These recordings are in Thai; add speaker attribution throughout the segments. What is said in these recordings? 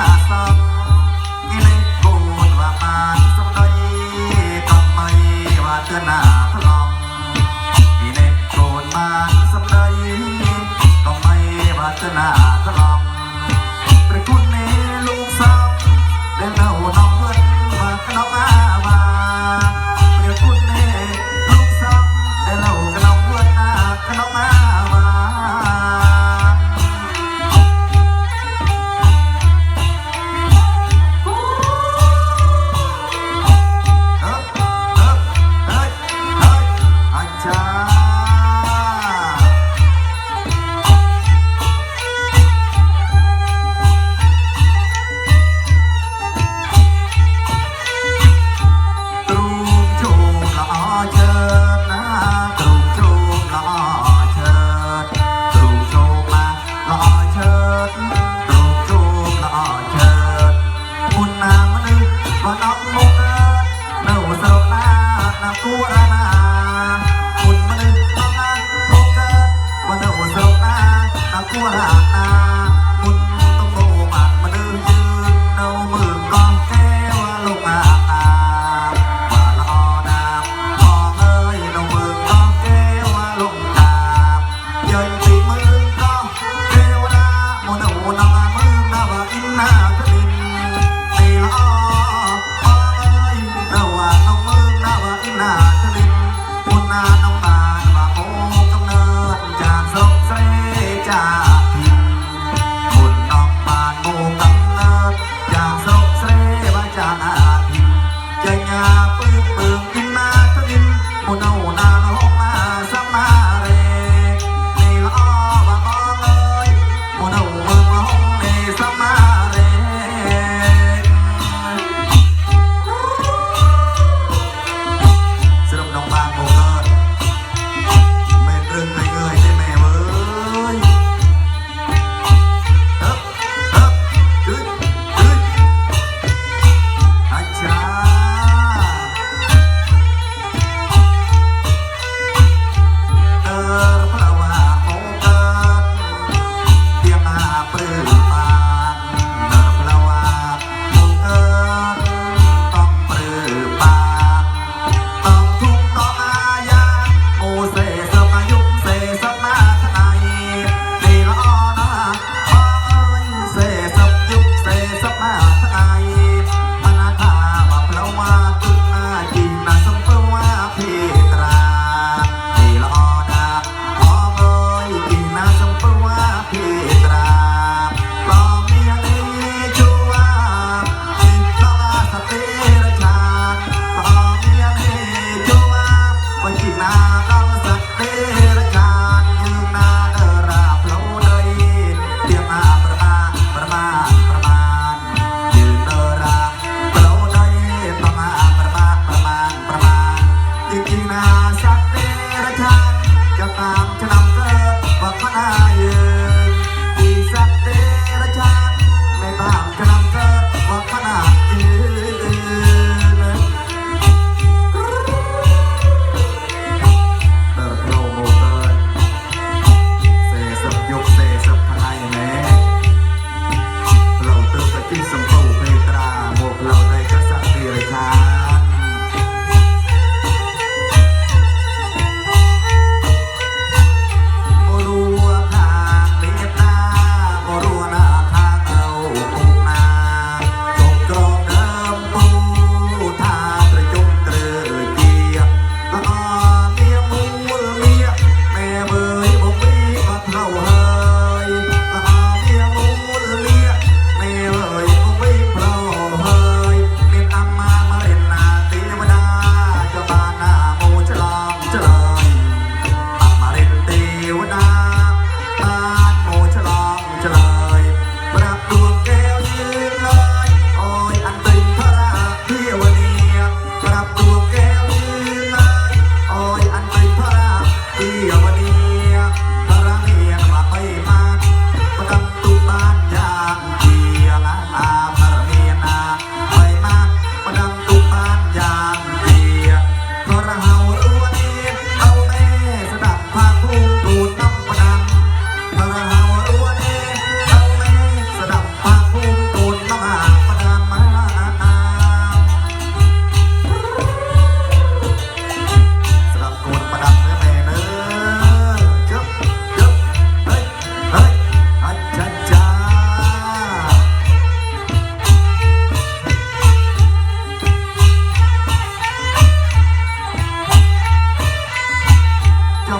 Speaker 1: าวาลูอาสองกิ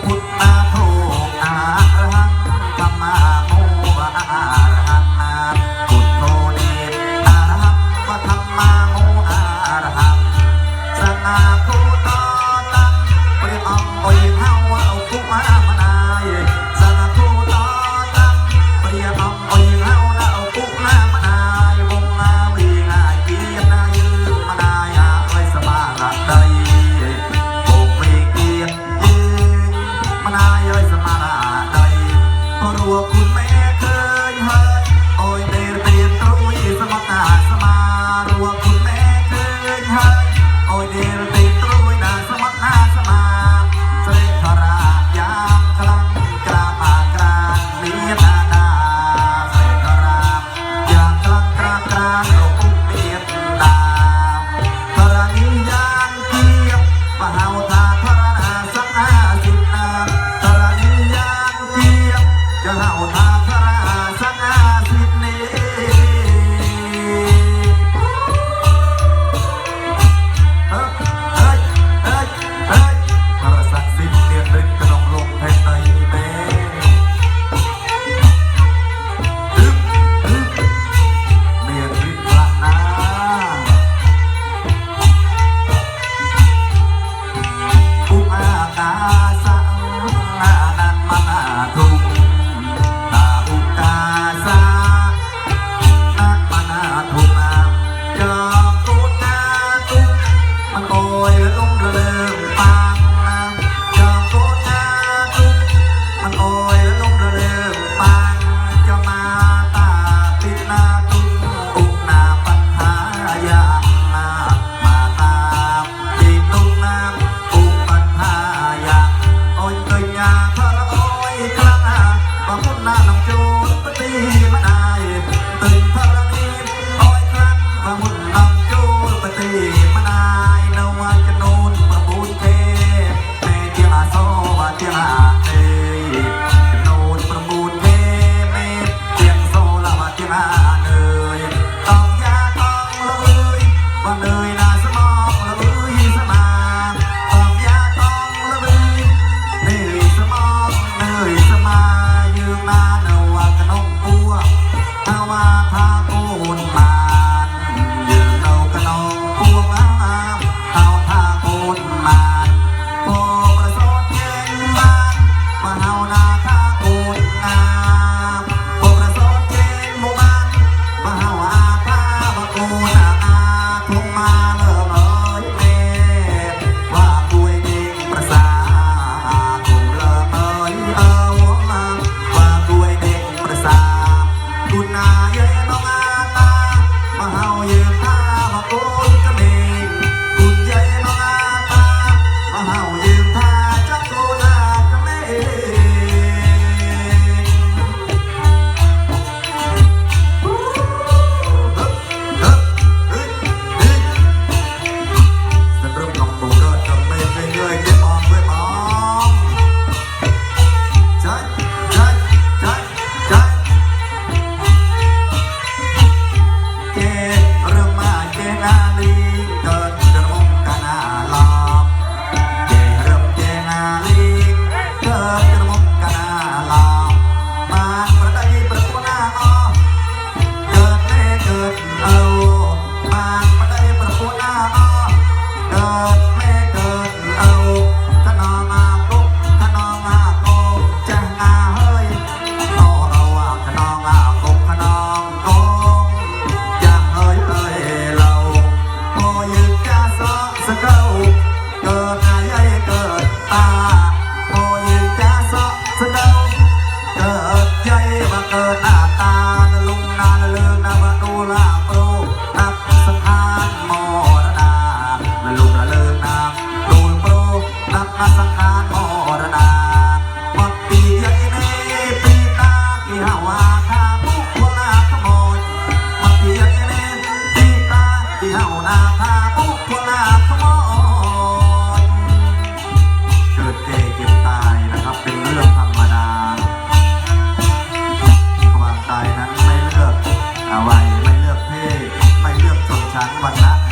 Speaker 1: Quân How you? นาสังขารมรณาหมดปีเยเนปีตากี่หาวาคามุกวนาขโมยหมดปีเยเนปีตากี่หาวนาคามุกวนาขโมยเกิดแก่เจ็บตายนะครับเป็นเรื่องธรรมดาความตายนั้นไม่เลือกอาวัยไม่เลือกเพศไม่เลือกชนชั้นวรรณะ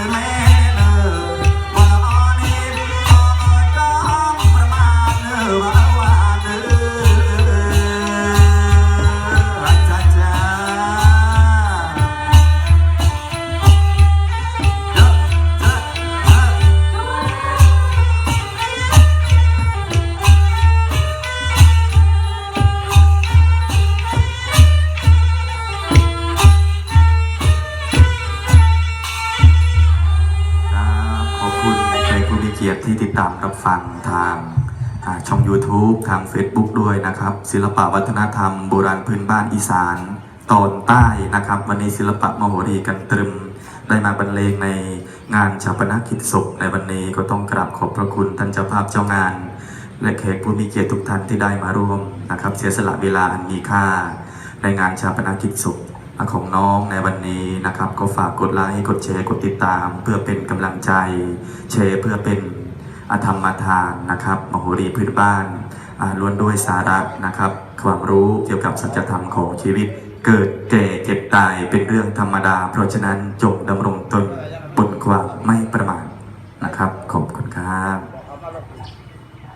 Speaker 1: เลยแม่ ที่ติดตามรับฟังทางช่อง YouTube ทาง Facebook ด้วยนะครับ ศิลปะวัฒนธรรมโบราณพื้นบ้านอีสานตอนใต้นะครับ วันนี้ศิลปะมโหรีกันตรึม ได้มาบรรเลงในงานชาปนกิจศพในวันนี้ก็ต้องกราบขอบพระคุณท่านเจ้าภาพเจ้างาน และแขกผู้มีเกียรติทุกท่านที่ได้มาร่วมนะครับ เสียสละเวลาอันมีค่า ในงานชาปนกิจศพของน้องในวันนี้นะครับ ก็ฝากกดไลค์กดแชร์กดติดตาม เพื่อเป็นกำลังใจแชร์เพื่อเป็น อธรรมทานนะครับมโหรีพื้นบ้านล้วนด้วยสาระนะครับ ความรู้เกี่ยวกับสัจธรรมของชีวิต เกิดแก่เจ็บตายเป็นเรื่องธรรมดา เพราะฉะนั้นจงดำรงตนบนความไม่ประมาทนะครับ ขอบคุณครับ